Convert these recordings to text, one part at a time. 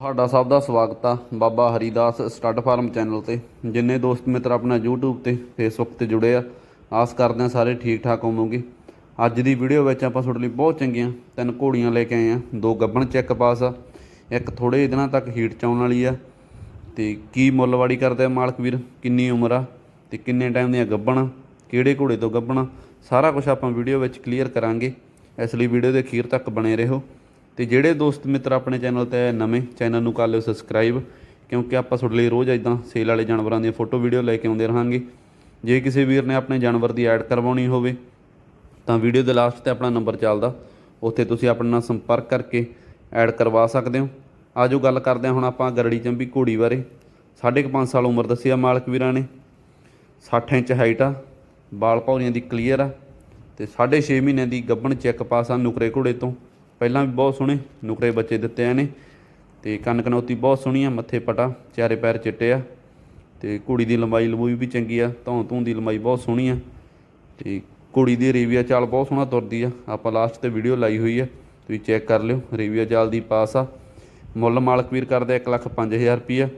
ਤੁਹਾਡਾ ਸਭ ਦਾ ਸਵਾਗਤ ਆ ਬਾਬਾ ਹਰੀਦਾਸ ਸਟੱਡ ਫਾਰਮ ਚੈਨਲ ਤੇ। ਜਿੰਨੇ ਦੋਸਤ ਮਿੱਤਰ ਆਪਣਾ YouTube ਤੇ, Facebook ਤੇ ਜੁੜੇ ਆ, ਆਸ ਕਰਦੇ ਆ ਸਾਰੇ ਠੀਕ ਠਾਕ ਹੋਵੋਗੇ। ਅੱਜ ਦੀ ਵੀਡੀਓ ਵਿੱਚ ਆਪਾਂ ਤੁਹਾਡੇ ਲਈ ਬਹੁਤ ਚੰਗੀਆਂ ਤਿੰਨ ਘੋੜੀਆਂ ਲੈ ਕੇ ਆਏ ਆ। ਦੋ ਗੱਬਣ ਚੈੱਕ ਪਾਸ ਆ, ਇੱਕ ਥੋੜੇ ਦਿਨਾਂ ਤੱਕ ਹੀਟ ਚ ਆਉਣ ਵਾਲੀ ਆ। ਤੇ ਕੀ ਮੁੱਲਵਾੜੀ ਕਰਦੇ ਆ ਮਾਲਕ ਵੀਰ? ਕਿੰਨੀ ਉਮਰ ਆ? ਤੇ ਕਿੰਨੇ ਟਾਈਮ ਦੀਆਂ ਗੱਬਣ ਕਿਹੜੇ ਘੋੜੇ ਤੋਂ ਗੱਬਣ ਸਾਰਾ ਕੁਝ ਆਪਾਂ ਵੀਡੀਓ ਵਿੱਚ ਕਲੀਅਰ ਕਰਾਂਗੇ। ਇਸ ਲਈ ਵੀਡੀਓ ਦੇ ਅਖੀਰ ਤੱਕ ਬਣੇ ਰਹੋ। ਤੇ ਜਿਹੜੇ ਦੋਸਤ ਮਿੱਤਰ ਆਪਣੇ ਚੈਨਲ ਤੇ ਨਵੇਂ, ਚੈਨਲ ਨੂੰ ਕਰ ਲਿਓ ਸਬਸਕ੍ਰਾਈਬ ਕਿਉਂਕਿ ਆਪਾਂ ਤੁਹਾਡੇ ਲਈ ਰੋਜ਼ ਇਦਾਂ ਸੇਲ ਵਾਲੇ ਜਾਨਵਰਾਂ ਦੀਆਂ ਫੋਟੋ ਵੀਡੀਓ ਲੈ ਕੇ ਆਉਂਦੇ ਰਹਾਂਗੇ। ਜੇ ਕਿਸੇ ਵੀਰ ਨੇ ਆਪਣੇ ਜਾਨਵਰ ਦੀ ਐਡ ਕਰਵਾਉਣੀ ਹੋਵੇ, ਤਾਂ ਵੀਡੀਓ ਦੇ ਲਾਸਟ ਤੇ ਆਪਣਾ ਨੰਬਰ ਚੱਲਦਾ। ਉੱਥੇ ਤੁਸੀਂ ਆਪਣੇ ਨਾਲ ਸੰਪਰਕ ਕਰਕੇ ਐਡ ਕਰਵਾ ਸਕਦੇ ਹੋ। ਆਜੋ ਗੱਲ ਕਰਦੇ ਹਾਂ ਹੁਣ ਆਪਾਂ ਗਰੜੀ ਚੰਬੀ ਘੋੜੀ ਬਾਰੇ। ਸਾਢੇ ਕੁ ਪੰਜ ਸਾਲ ਉਮਰ ਦੱਸੀ ਆ ਮਾਲਕ ਵੀਰਾਂ ਨੇ। 60 ਇੰਚ ਹਾਈਟ ਆ, ਬਾਲ ਪੌਰੀਆਂ ਦੀ ਕਲੀਅਰ ਆ, ਤੇ 6.5 ਮਹੀਨਿਆਂ ਦੀ ਗੱਬਣ ਚੈੱਕ ਪਾਸ ਆ ਨੁਕਰੇ ਘੋੜੇ ਤੋਂ। ਪਹਿਲਾਂ ਵੀ ਬਹੁਤ ਸੋਹਣੇ ਨੁਕਰੇ ਬੱਚੇ ਦਿੱਤੇ ਆ ਨੇ ਤੇ ਕੰਨ ਕਨੌਤੀ ਬਹੁਤ ਸੋਹਣੀ ਆ, ਮੱਥੇ ਪਟਾ ਚਾਰੇ ਪੈਰ ਚਿੱਟੇ ਆ। ਤੇ ਕੁੜੀ ਦੀ ਲੰਬਾਈ ਲੰਬੂਈ ਵੀ ਚੰਗੀ ਆ ਧੌਂ ਧੂੰ ਦੀ ਲੰਬਾਈ ਬਹੁਤ ਸੋਹਣੀ ਆ। ਤੇ ਕੁੜੀ ਦੀ ਰੇਵੀਆ ਚਾਲ ਬਹੁਤ ਸੋਹਣਾ ਤੁਰਦੀ ਆ। ਆਪਾਂ ਲਾਸਟ ਤੇ ਵੀਡੀਓ ਲਾਈ ਹੋਈ ਆ, ਤੁਸੀਂ ਚੈੱਕ ਕਰ ਲਿਓ, ਰੇਵੀਆ ਚਾਲ ਦੀ ਪਾਸ ਆ। ਮੁੱਲ ਮਾਲਕ ਵੀਰ ਕਰਦੇ 1 ਲੱਖ 5000 ਰੁਪਈਆ।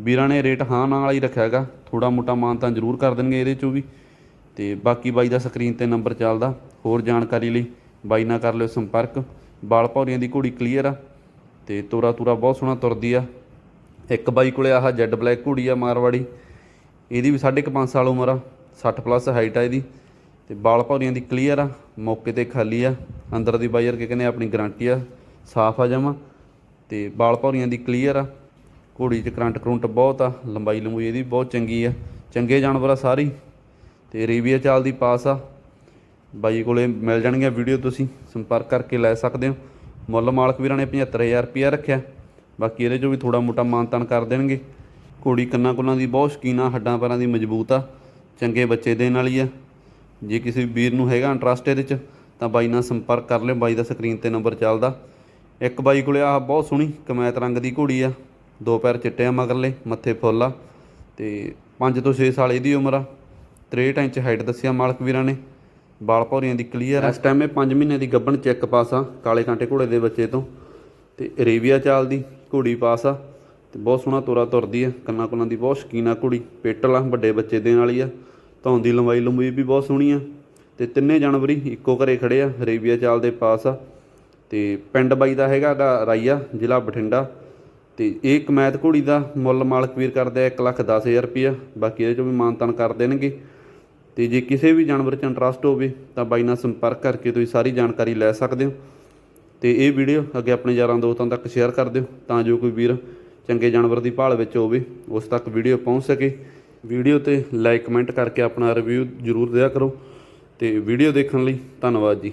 ਵੀਰਾਂ ਨੇ ਰੇਟ ਹਾਂ ਨਾਲ ਹੀ ਰੱਖਿਆ ਹੈਗਾ ਥੋੜਾ ਮੋਟਾ ਮਾਨ ਤਾਂ ਜ਼ਰੂਰ ਕਰ ਦੇਣਗੇ ਇਹਦੇ ਚੋਂ ਵੀ। ਤੇ ਬਾਕੀ ਬਾਈ ਦਾ ਸਕਰੀਨ ਤੇ ਨੰਬਰ ਚੱਲਦਾ, ਹੋਰ ਜਾਣਕਾਰੀ ਲਈ ਬਾਈ ਨਾਲ ਕਰ ਲਿਓ ਸੰਪਰਕ। ਬਾਲ ਭੌਰੀਆਂ ਦੀ ਘੋੜੀ ਕਲੀਅਰ ਆ ਤੇ ਤੋਰਾ ਤੂਰਾ ਬਹੁਤ ਸੋਹਣਾ ਤੁਰਦੀ ਆ। ਇੱਕ ਬਾਈ ਕੋਲੇ ਆਹ ਜੈਡ ਬਲੈਕ ਘੋੜੀ ਆ ਮਾਰਵਾੜੀ। ਇਹਦੀ ਵੀ 5.5 ਸਾਲ ਉਮਰ ਆ 60 ਪਲੱਸ ਹਾਈਟ ਆ ਇਹਦੀ। ਤੇ ਬਾਲ ਭੌਰੀਆਂ ਦੀ ਕਲੀਅਰ ਆ, ਮੌਕੇ ਤੇ ਖਾਲੀ ਆ। ਅੰਦਰ ਦੀ ਬਾਈ ਕੇ ਕਹਿੰਦੇ ਆਪਣੀ ਗਾਰੰਟੀ ਆ, ਸਾਫ਼ ਆ ਜਮਾ। ਤੇ ਬਾਲ ਭੌਰੀਆਂ ਦੀ ਕਲੀਅਰ ਆ। ਘੋੜੀ 'ਚ ਕਰੰਟ ਕਰੰਟ ਬਹੁਤ ਆ ਲੰਬਾਈ ਲੰਬੂਈ ਇਹਦੀ ਬਹੁਤ ਚੰਗੀ ਆ। ਚੰਗੇ ਜਾਨਵਰ ਆ ਸਾਰੀ। ਤੇ ਰੇਵੀਆ ਚਾਲ ਦੀ ਪਾਸ ਆ। ਬਾਈ ਕੋਲੇ ਮਿਲ ਜਾਣਗੀਆਂ ਵੀਡੀਓ ਤੁਸੀਂ, ਸੰਪਰਕ ਕਰਕੇ ਲੈ ਸਕਦੇ ਹੋ। ਮੁੱਲ ਮਾਲਕ ਵੀਰਾਂ ਨੇ 75000 ਰੁਪਇਆ ਰੱਖਿਆ। ਬਾਕੀ ਇਹਦੇ 'ਚੋਂ ਵੀ ਥੋੜਾ ਮੋਟਾ ਮਾਨਤਾਨ ਕਰ ਦੇਣਗੇ। ਘੋੜੀ ਕੰਨਾਂ ਕੁੱਲਾਂ ਦੀ ਬਹੁਤ ਸ਼ਕੀਨ ਆ, ਹੱਡਾਂ ਪੈਰਾਂ ਦੀ ਮਜ਼ਬੂਤ ਆ, ਚੰਗੇ ਬੱਚੇ ਦੇਣ ਵਾਲੀ ਆ। ਜੇ ਕਿਸੇ ਵੀਰ ਨੂੰ ਹੈਗਾ ਇੰਟਰਸਟ ਇਹਦੇ 'ਚ, ਤਾਂ ਬਾਈ ਨਾਲ ਸੰਪਰਕ ਕਰ ਲਿਓ, ਬਾਈ ਦਾ ਸਕਰੀਨ ਤੇ ਨੰਬਰ ਚੱਲਦਾ। ਇੱਕ ਬਾਈ ਕੋਲੇ ਆਹ ਬਹੁਤ ਸੋਹਣੀ ਕਮੈਤ ਰੰਗ ਦੀ ਘੋੜੀ ਆ। ਦੋ ਪੈਰ ਚਿੱਟੇ ਆ ਮਗਰਲੇ, ਮੱਥੇ ਫੁੱਲ ਆ ਤੇ 5 ਤੋਂ 6 ਸਾਲ ਇਹਦੀ ਉਮਰ ਆ। 63 ਇੰਚ ਹਾਈਟ ਦੱਸਿਆ ਮਾਲਕ ਵੀਰਾਂ ਨੇ। ਬਾਲ ਭੌਰੀਆਂ ਦੀ ਕਲੀਅਰ ਇਸ ਟਾਈਮ ਇਹ 5 ਮਹੀਨੇ ਦੀ ਗੱਭਣ ਚੈੱਕ ਪਾਸ ਆ, ਕਾਲੇ ਕਾਂਟੇ ਘੋੜੇ ਦੇ ਬੱਚੇ ਤੋਂ। ਤੇ ਅਰੇਬੀਆ ਚਾਲ ਦੀ ਘੋੜੀ ਪਾਸ ਆ। ਤੇ ਬਹੁਤ ਸੋਹਣਾ ਤੋਰਾ ਤੁਰਦੀ ਆ, ਕੰਨਾਂ ਕੁੰਨਾਂ ਦੀ ਬਹੁਤ ਸ਼ਕੀਨ ਆ ਘੋੜੀ। ਪੇਟਲ ਆ ਵੱਡੇ ਬੱਚੇ ਦੇਣ ਵਾਲੀ ਆ। ਧੌਣ ਦੀ ਲੰਬਾਈ ਲੰਬੂਈ ਵੀ ਬਹੁਤ ਸੋਹਣੀ ਆ। ਤੇ ਤਿੰਨੇ ਜਨਵਰੀ ਇੱਕੋ ਘਰੇ ਖੜੇ ਆ ਅਰੇਬੀਆ ਚਾਲ ਦੇ ਪਾਸ ਆ। ਤੇ ਪਿੰਡ ਬਾਈ ਦਾ ਹੈਗਾ ਰਾਈਆ, ਜ਼ਿਲ੍ਹਾ ਬਠਿੰਡਾ। ਤੇ ਇਹ ਕਮੈਤ ਘੋੜੀ ਦਾ ਮੁੱਲ ਮਾਲਕ ਵੀਰ ਕਰਦੇ ਆ 1 ਲੱਖ 10000 ਰੁਪਇਆ। ਬਾਕੀ ਇਹਦੇ ਚੋਂ ਵੀ ਮਾਨਤਾਨ ਕਰ ਦੇਣਗੇ। ਤੇ ਜੇ ਕਿਸੇ ਵੀ ਜਾਨਵਰ 'ਚ ਇੰਟਰਸਟ ਹੋਵੇ ਤਾਂ ਬਾਈ ਨਾਲ ਸੰਪਰਕ ਕਰਕੇ ਤੁਸੀਂ ਸਾਰੀ ਜਾਣਕਾਰੀ ਲੈ ਸਕਦੇ ਹੋ। ਤੇ ਇਹ ਵੀਡੀਓ ਅੱਗੇ ਆਪਣੇ ਯਾਰਾਂ ਦੋਸਤਾਂ ਤੱਕ ਸ਼ੇਅਰ ਕਰ ਦਿਓ ਤਾਂ ਜੋ ਕੋਈ ਵੀਰ ਚੰਗੇ ਜਾਨਵਰ ਦੀ ਭਾਲ ਵਿੱਚ ਹੋਵੇ, ਉਸ ਤੱਕ ਵੀਡੀਓ ਪਹੁੰਚ ਸਕੇ। ਵੀਡੀਓ ਤੇ ਲਾਈਕ ਕਮੈਂਟ ਕਰਕੇ ਆਪਣਾ ਰਿਵਿਊ ਜ਼ਰੂਰ ਦਿਆ ਕਰੋ। ਤੇ ਵੀਡੀਓ ਦੇਖਣ ਲਈ ਧੰਨਵਾਦ ਜੀ।